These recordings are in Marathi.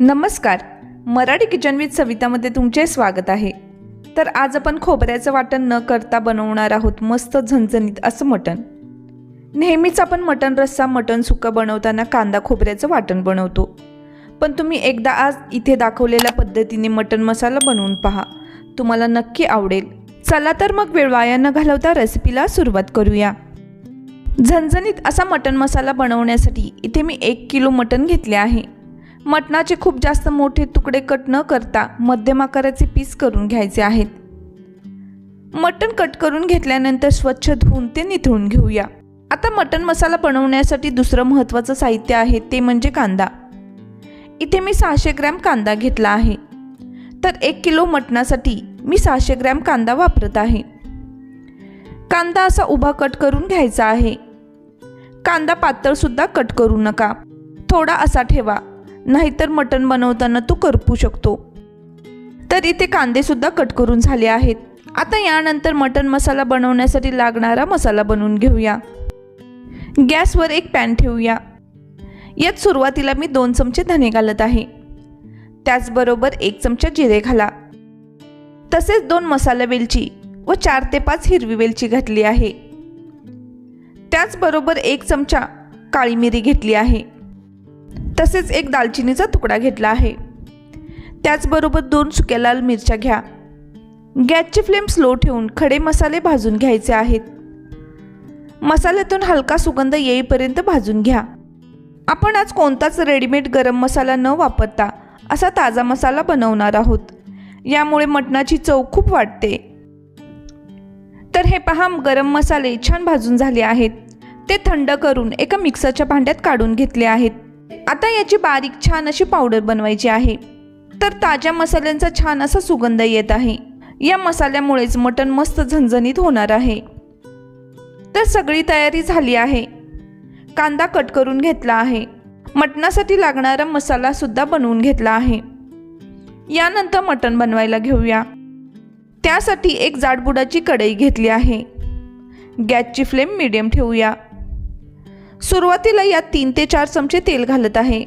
नमस्कार. मराठी किचन विथ सवितामध्ये तुमचे स्वागत आहे. तर आज आपण खोबऱ्याचं वाटण न करता बनवणार आहोत मस्त झणझणीत असं मटण. नेहमीच आपण मटण रस्सा मटण सुक्का बनवताना कांदा खोबऱ्याचं वाटण बनवतो. पण तुम्ही एकदा आज इथे दाखवलेल्या पद्धतीने मटण मसाला बनवून पहा. तुम्हाला नक्की आवडेल. चला तर मग वेळ वाया न घालवता रेसिपीला सुरुवात करूया. झणझणीत असा मटण मसाला बनवण्यासाठी इथे मी एक किलो मटण घेतले आहे. मटणाचे खूप जास्त मोठे तुकडे कट न करता मध्यम आकाराचे पीस करून घ्यायचे आहेत. मटण कट करून घेतल्यानंतर स्वच्छ धुवून ते निथळून घेऊया. आता मटण मसाला बनवण्यासाठी दुसरं महत्त्वाचं साहित्य आहे ते म्हणजे कांदा. इथे मी सहाशे ग्रॅम कांदा घेतला आहे. तर एक किलो मटणासाठी मी सहाशे ग्रॅम कांदा वापरत आहे. कांदा असा उभा कट करून घ्यायचा आहे. कांदा पातळसुद्धा कट करू नका. थोडा असा ठेवा. नाहीतर मटण बनवताना तो करपू शकतो. तर इथे कांदेसुद्धा कट करून झाले आहेत. आता यानंतर मटण मसाला बनवण्यासाठी लागणारा मसाला बनवून घेऊया. गॅसवर एक पॅन ठेवूया. यात सुरुवातीला मी दोन चमचे धने घालत आहे. त्याचबरोबर एक चमचा जिरे घाला. तसेच दोन मसाला वेलची व चार ते पाच हिरवी वेलची घातली आहे. त्याचबरोबर एक चमचा काळी मिरी घेतली आहे. तसेच एक दालचिनीचा तुकडा घेतला आहे. त्याचबरोबर दोन सुक्या लाल मिरच्या घ्या. गॅसची फ्लेम स्लो ठेवून खडे मसाले भाजून घ्यायचे आहेत. मसाल्यातून हलका सुगंध येईपर्यंत भाजून घ्या. आपण आज कोणताच रेडीमेड गरम मसाला न वापरता असा ताजा मसाला बनवणार आहोत. यामुळे मटणाची चव खूप वाटते तर हे पहा गरम मसाले छान भाजून झाले आहेत. ते थंड करून एका मिक्सरच्या भांड्यात काढून घेतले आहेत. आता याची बारीक छान अशी पावडर बनवायची आहे. तर ताज्या मसाल्यांचा छान असा सुगंध येत आहे. या मसाल्यामुळेच मटण मस्त झणझणीत होणार आहे. तर सगळी तयारी झाली आहे. कांदा कट करून घेतला आहे. मटणासाठी लागणारा मसाला सुद्धा बनवून घेतला आहे. यानंतर मटण बनवायला घेऊया. त्यासाठी एक जाडबुडाची कढई घेतली आहे. गॅसची फ्लेम मिडियम ठेवूया. सुरुवातीला यात तीन ते चार चमचे तेल घालत आहे.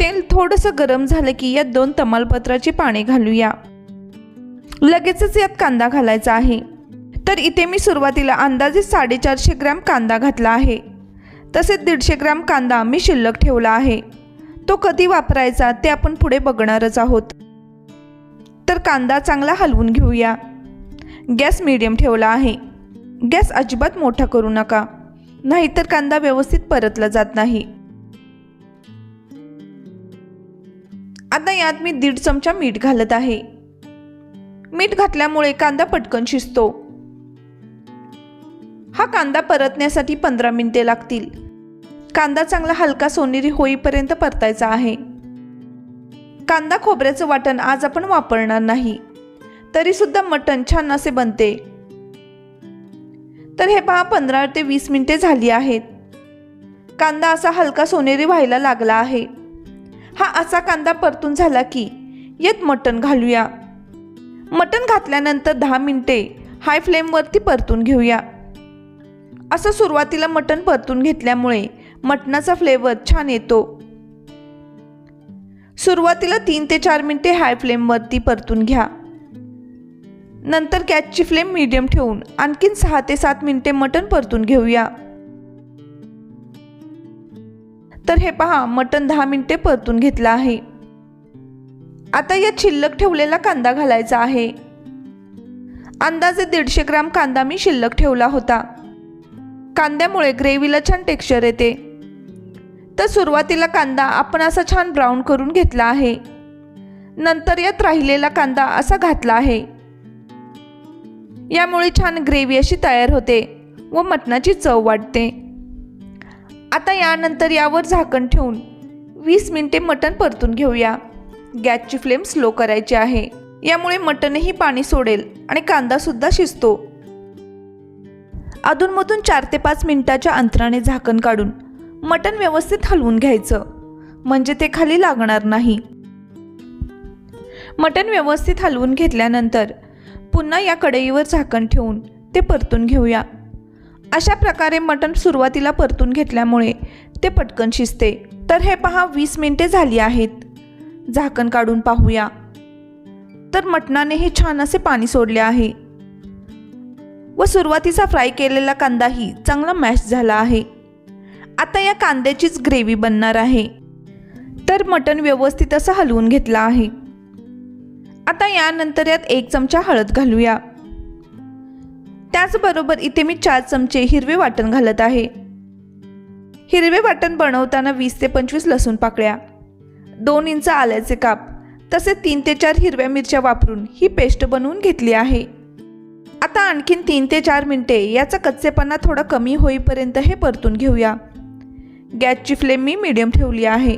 तेल थोडंसं गरम झालं की यात दोन तमालपत्राची पाने घालूया. लगेचच यात कांदा घालायचा आहे. तर इथे मी सुरुवातीला अंदाजे साडेचारशे ग्रॅम कांदा घातला आहे. तसेच दीडशे ग्रॅम कांदा मी शिल्लक ठेवला आहे. तो कधी वापरायचा ते आपण पुढे बघणारच आहोत. तर कांदा चांगला हलवून घेऊया. गॅस मिडियम ठेवला आहे. गॅस अजिबात मोठा करू नका. नाहीतर कांदा व्यवस्थित परतला जात नाही. आता यात मी दीड चमचा मीठ घालत आहे. मीठ घातल्यामुळे कांदा पटकन शिजतो. हा कांदा परतण्यासाठी पंधरा मिनिटे लागतील. कांदा चांगला हलका सोनेरी होईपर्यंत परतायचा आहे. कांदा खोबऱ्याचं वाटण आज आपण वापरणार नाही. तरीसुद्धा मटण छान असे बनते. तर हे पहा पंधरा ते वीस मिनिटे झाली आहेत. कांदा असा हलका सोनेरी व्हायला लागला आहे. हा असा कांदा परतून झाला की येत मटण घालूया. मटण घातल्यानंतर दहा मिनिटे हाय फ्लेमवरती परतून घेऊया. असं सुरुवातीला मटण परतून घेतल्यामुळे मटणाचा फ्लेवर छान येतो. सुरुवातीला तीन ते चार मिनिटे हाय फ्लेमवरती परतून घ्या. नंतर गॅसची फ्लेम मीडियम ठेवून आणखीन सहा ते सात मिनिटे मटण परतून घेऊया. तर हे पहा मटण दहा मिनिटे परतून घेतलं आहे. आता यात शिल्लक ठेवलेला कांदा घालायचा आहे. अंदाजे दीडशे ग्राम कांदा मी शिल्लक ठेवला होता. कांद्यामुळे ग्रेव्हीला छान टेक्स्चर येते. तर सुरुवातीला कांदा आपण असा छान ब्राऊन करून घेतला आहे. नंतर यात राहिलेला कांदा असा घातला आहे. यामुळे छान ग्रेव्ही अशी तयार होते व मटणाची चव वाटते आता यानंतर यावर झाकण ठेवून वीस मिनिटे मटण परतून घेऊया. गॅसची फ्लेम स्लो करायची आहे. यामुळे मटणही पाणी सोडेल आणि कांदासुद्धा शिजतो. अधूनमधून चार ते पाच मिनिटाच्या अंतराने झाकण काढून मटण व्यवस्थित हलवून घ्यायचं. म्हणजे ते खाली लागणार नाही. मटण व्यवस्थित हलवून घेतल्यानंतर पुन्हा या कढईवर झाकण ठेवून ते परतून घेऊया. अशा प्रकारे मटण सुरुवातीला परतून घेतल्यामुळे ते पटकन शिजते. तर हे पहा वीस मिनिटे झाली आहेत. झाकण काढून पाहूया. तर मटणाने हे छान असे पाणी सोडले आहे. व सुरुवातीचा फ्राय केलेला कांदाही चांगला मॅश झाला आहे. आता या कांद्याचीच ग्रेव्ही बनणार आहे. तर मटण व्यवस्थित असं हलवून घेतलं आहे. आता यानंतर यात एक चमचा हळद घालूया. त्याचबरोबर इथे मी चार चमचे हिरवे वाटण घालत आहे. हिरवे वाटण बनवताना वीस ते पंचवीस लसूण पाकळ्या दोन इंच आल्याचे काप तसे तीन ते चार हिरव्या मिरच्या वापरून ही पेस्ट बनवून घेतली आहे. आता आणखीन तीन ते चार मिनटे याचा कच्चेपणा थोडा कमी होईपर्यंत हे परतून घेऊया. गॅसची फ्लेम मी मीडियम ठेवली आहे.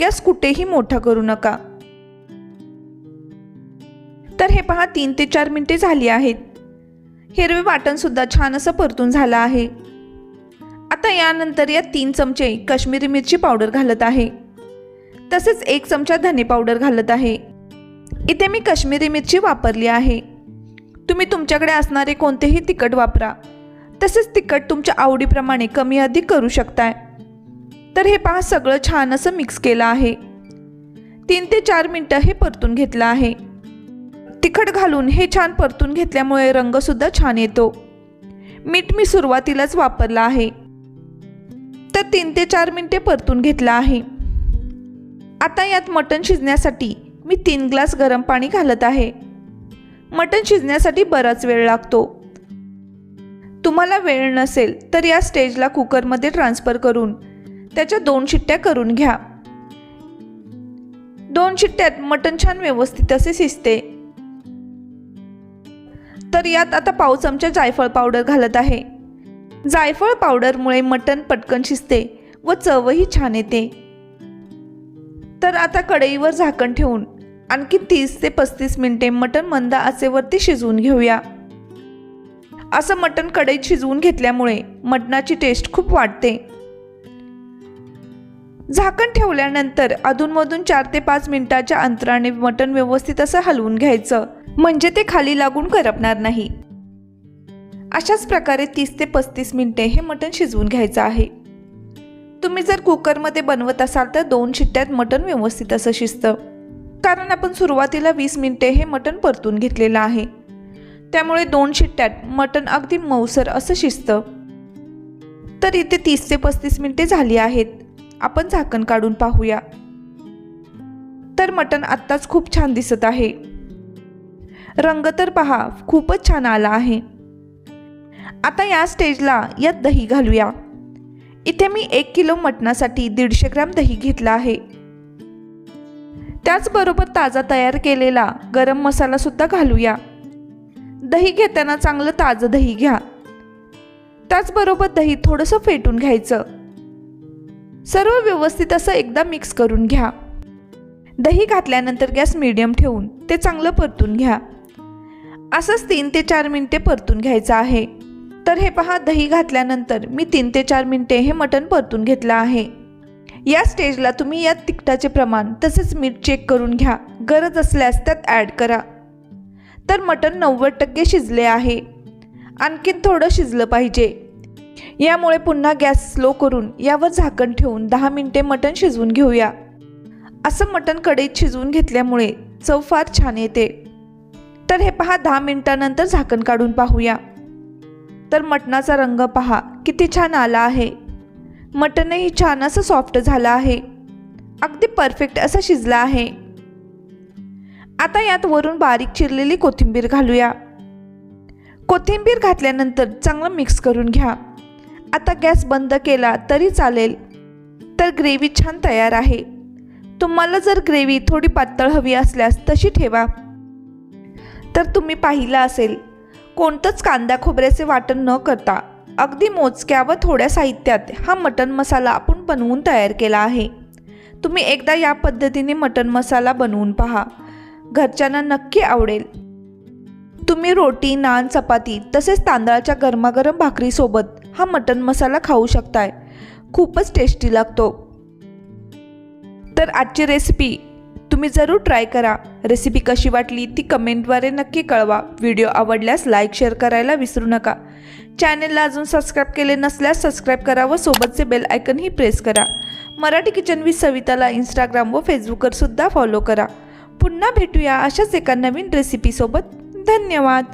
गॅस कुठेही मोठा करू नका. तर हे पहा तीन ते चार मिनटे झाली आहेत. हिरवे वाटणसुद्धा छान असं परतून झालं आहे. आता यानंतर या तीन चमचे काश्मीरी मिरची पावडर घालत आहे. तसेच एक चमचा धने पावडर घालत आहे. इथे मी काश्मीरी मिरची वापरली आहे. तुम्ही तुमच्याकडे असणारे कोणतेही तिखट वापरा. तसेच तिखट तुमच्या आवडीप्रमाणे कमी अधिक करू शकताय. तर हे पहा सगळं छान असं मिक्स केलं आहे. तीन ते चार मिनटं हे परतून घेतलं आहे. तिखट घालून हे छान परतून घेतल्यामुळे रंगसुद्धा छान येतो. मीठ मी सुरुवातीलाच वापरलं आहे. तर तीन ते चार मिनटे परतून घेतलं आहे. आता यात मटण शिजण्यासाठी मी तीन ग्लास गरम पाणी घालत आहे. मटण शिजण्यासाठी बराच वेळ लागतो. तुम्हाला वेळ नसेल तर या स्टेजला कुकरमध्ये ट्रान्सफर करून त्याच्या दोन शिट्ट्या करून घ्या. दोन शिट्ट्यात मटण छान व्यवस्थित असे शिजते. तर यात आता पाव चमचा जायफळ पावडर घालत आहे. जायफळ पावडरमुळे मटण पटकन शिजते व चवही छान येते. तर आता कढईवर झाकण ठेवून आणखी तीस ते पस्तीस मिनिटे मटण मंद आचेवरती शिजवून घेऊया. असं मटण कढईत शिजवून घेतल्यामुळे मटणाची टेस्ट खूप वाढते. झाकण ठेवल्यानंतर अधूनमधून चार ते पाच मिनिटाच्या अंतराने मटण व्यवस्थित असं हलवून घ्यायचं. म्हणजे ते खाली लागून करपणार नाही. अशाच प्रकारे तीस ते पस्तीस मिनटे हे मटण शिजवून घ्यायचं आहे. तुम्ही जर कुकरमध्ये बनवत असाल तर दोन शिट्ट्यात मटण व्यवस्थित असं शिजतं. कारण आपण सुरुवातीला वीस मिनटे हे मटण परतून घेतलेलं आहे. त्यामुळे दोन शिट्ट्यात मटण अगदी मऊसर असं शिजतं. तर इथे तीस ते पस्तीस मिनटे झाली आहेत. आपण झाकण काढून पाहूया. तर मटण आत्ताच खूप छान दिसत आहे. रंग तर पहा खूपच छान आला आहे. आता या स्टेजला यात दही घालूया. इथे मी एक किलो मटणासाठी दीडशे ग्रॅम दही घेतला आहे. त्याचबरोबर ताजा तयार केलेला गरम मसाला सुद्धा घालूया. दही घेताना चांगलं ताजं दही घ्या. त्याचबरोबर दही थोडंसं फेटून घ्यायचं. सर्व व्यवस्थित असं एकदा मिक्स करून घ्या. दही घातल्यानंतर गॅस मिडियम ठेवून ते चांगलं परतून घ्या. असंच तीन ते चार मिनटे परतून घ्यायचं आहे. तर हे पहा दही घातल्यानंतर मी तीन ते चार मिनटे हे मटण परतून घेतलं आहे. या स्टेजला तुम्ही यात तिखटाचे प्रमाण तसेच मीठ चेक करून घ्या. गरज असल्यास त्यात ॲड करा. तर मटण नव्वद टक्के शिजले आहे. आणखीन थोडं शिजलं पाहिजे. यामुळे पुन्हा गॅस स्लो करून यावर झाकण ठेवून दहा मिनटे मटण शिजवून घेऊया. असं मटण कढईत शिजवून घेतल्यामुळे चव फार छान येते. तर हे पहा दहा मिनिटानंतर झाकण काढून पाहूया. तर मटणाचा रंग पहा किती छान आला आहे. मटणही छान असं सॉफ्ट झालं आहे. अगदी परफेक्ट असं शिजलं आहे. आता यात वरून बारीक चिरलेली कोथिंबीर घालूया. कोथिंबीर घातल्यानंतर चांगलं मिक्स करून घ्या. आता गॅस बंद केला तरी चालेल. तर ग्रेव्ही छान तयार आहे. तुम्हाला जर ग्रेव्ही थोडी पातळ हवी असल्यास तशी ठेवा. तर तुम्ही पाहिलं असेल. कोणतंच कांदा खोबऱ्याचे वाटण न करता अगदी मोजक्या व थोड्या साहित्यात हा मटन मसाला आपण बनवून तयार केला आहे. तुम्ही एकदा या पद्धतीने मटन मसाला बनवून पहा. घरच्यांना नक्की आवडेल. तुम्ही रोटी नान चपाती तसेच तांदळाच्या गरमागरम भाकरीसोबत हा मटन मसाला खाऊ शकताय. खूपच टेस्टी लागतो. तर आजची रेसिपी तुम्ही जरूर ट्राय करा. रेसिपी कशी वाटली ती कमेंटद्वारे नक्की कळवा. व्हिडिओ आवडल्यास लाईक शेअर करायला विसरू नका. चॅनेलला अजून सबस्क्राईब केले नसल्यास सबस्क्राईब करा व सोबतचे बेल आयकनही प्रेस करा. मराठी किचन विथ सविताला इंस्टाग्राम व फेसबुकवर सुद्धा फॉलो करा. पुन्हा भेटूया अशाच एका नवीन रेसिपीसोबत धन्यवाद!